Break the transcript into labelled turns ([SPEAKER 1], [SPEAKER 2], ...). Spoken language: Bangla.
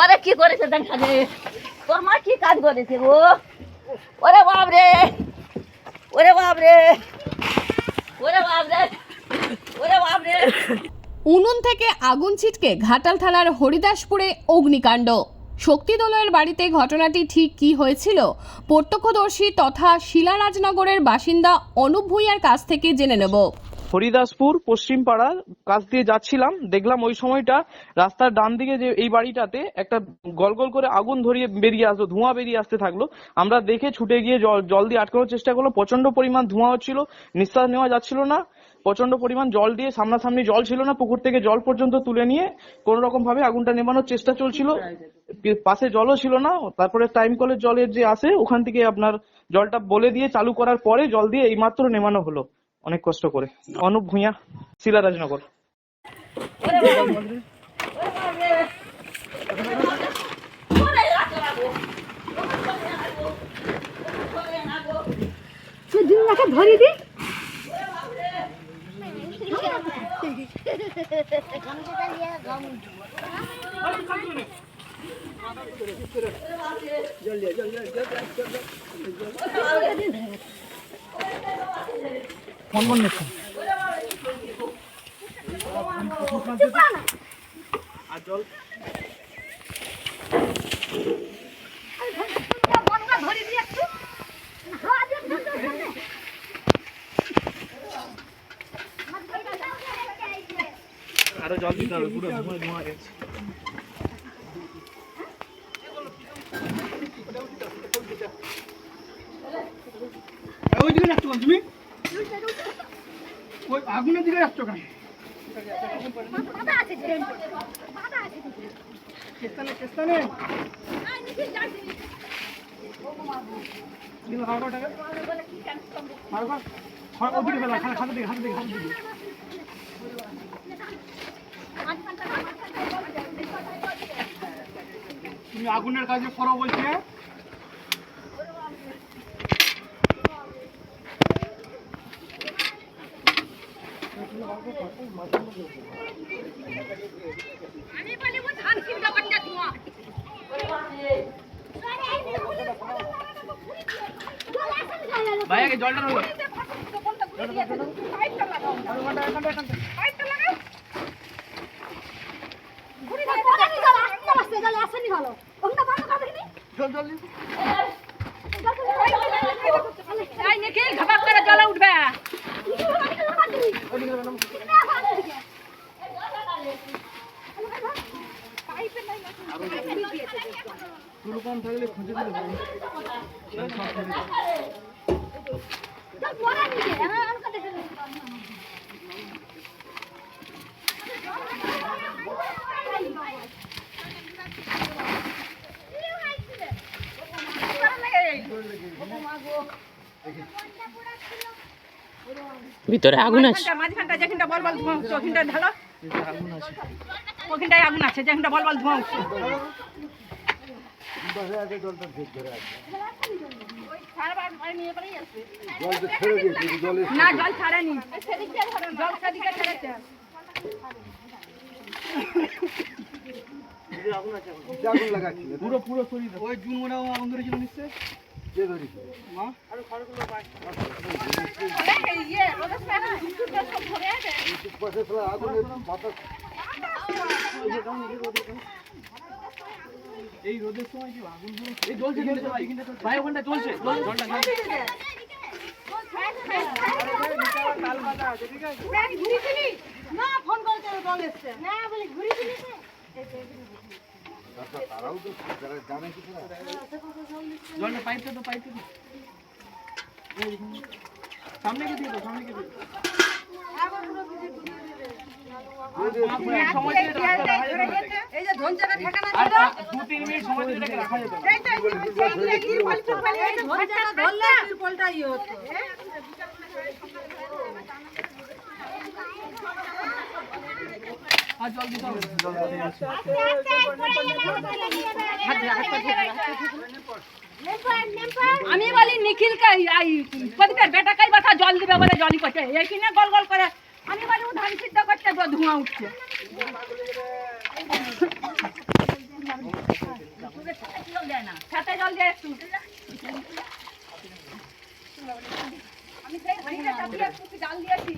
[SPEAKER 1] ওরে কি করেছে দেখা তোর মা কি কাজ করেছে ওরে ওরে ওরে ওরে
[SPEAKER 2] উনুন থেকে আগুন ছিটকে ঘাটাল থানার হরিদাসপুরে অগ্নিকাণ্ড। শক্তিদলয়ের বাড়িতে ঘটনাটি ঠিক কী হয়েছিল, প্রত্যক্ষদর্শী তথা শিলারাজনগরের বাসিন্দা অনুপ ভূঁইয়ার কাছ থেকে জেনে নেব।
[SPEAKER 3] হরিদাসপুর পশ্চিম পাড়ার কাছ দিয়ে যাচ্ছিলাম। দেখলাম ওই সময়টা রাস্তার ডান দিকে যে এই বাড়িটাতে একটা গল গল করে আগুন ধরিয়ে বেরিয়ে আসলো, ধোঁয়া বেরিয়ে আসতে থাকল। আমরা দেখে ছুটে গিয়ে জল জল দিয়ে আটকানোর চেষ্টা করল প্রচণ্ড পরিমাণ ধোঁয়া হচ্ছিল, নিঃশ্বাস নেওয়া যাচ্ছিল না। প্রচণ্ড পরিমাণ জল দিয়ে সামনাসামনি জল ছিল না, পুকুর থেকে জল পর্যন্ত তুলে নিয়ে কোন রকম ভাবে আগুনটা নেভানোর চেষ্টা চলছিল। পাশে জলও ছিল না, তারপরে টাইম কলের জলের যে আসে, ওখান থেকে আপনার জলটা বলে দিয়ে চালু করার পরে জল দিয়ে এইমাত্র নেমানো হলো। অনেক কষ্ট করে। অনুপ ভূঁইয়া শিলারাজনগর
[SPEAKER 4] ধরি দি ধরি দি একটু হাওয়া দিয়ে ঠান্ডা ঠান্ডা
[SPEAKER 3] আরও জল দিতে হবে পুরো ধোঁয়া ধোঁয়া গেছে।
[SPEAKER 5] ওই দিকে যাচ্ছ তুমি? আগুনের দিকে যাচ্ছ কেন? কেস্তানে কেস্তানে। তুমি আগুনের কাজে করো বলছে
[SPEAKER 4] আমি বলি ও ধান কিনতে পারছে তোমার
[SPEAKER 5] ভাইয়াকে জলটা নেব জল জল দিন।
[SPEAKER 1] নিখিল ঝপাক করে জলে উঠবে
[SPEAKER 5] চুল কম থাকলে খুঁজে দিলে ভালো।
[SPEAKER 6] ভিতরে আগুন আছে।
[SPEAKER 1] মাঝখানটা যেখানটা বল বল ধোঁয়া উঠছে ওখানটা ঢালো। ওখানটায় আগুন আছে যেখানটা বল বল ধোঁয়া উঠছে। না জল ছাড়েনি। জল সেদিকে ছেড়েছে।
[SPEAKER 5] পুরো পুরো শরীর। ওই জুন মনে আগুন ধরেছিল নিশ্চয়? মা
[SPEAKER 1] সময় সব ধরে আছে
[SPEAKER 5] এই রোদের সময় কি আগুন এই জ্বলছে ভাই ভাই। সামনে কে দিয়ে সামনে কে দিয়ে
[SPEAKER 1] আমি বলি নিখিল কে বেটা কাই বাতা জল দিবে বলে জলই করছে এই কিনে গল গল করে আমি বলি ও ধান সিদ্ধ করছে ধোঁয়া উঠছে। আমি সেই হাঁড়িটা চাপিয়ে জাল দিয়েছি।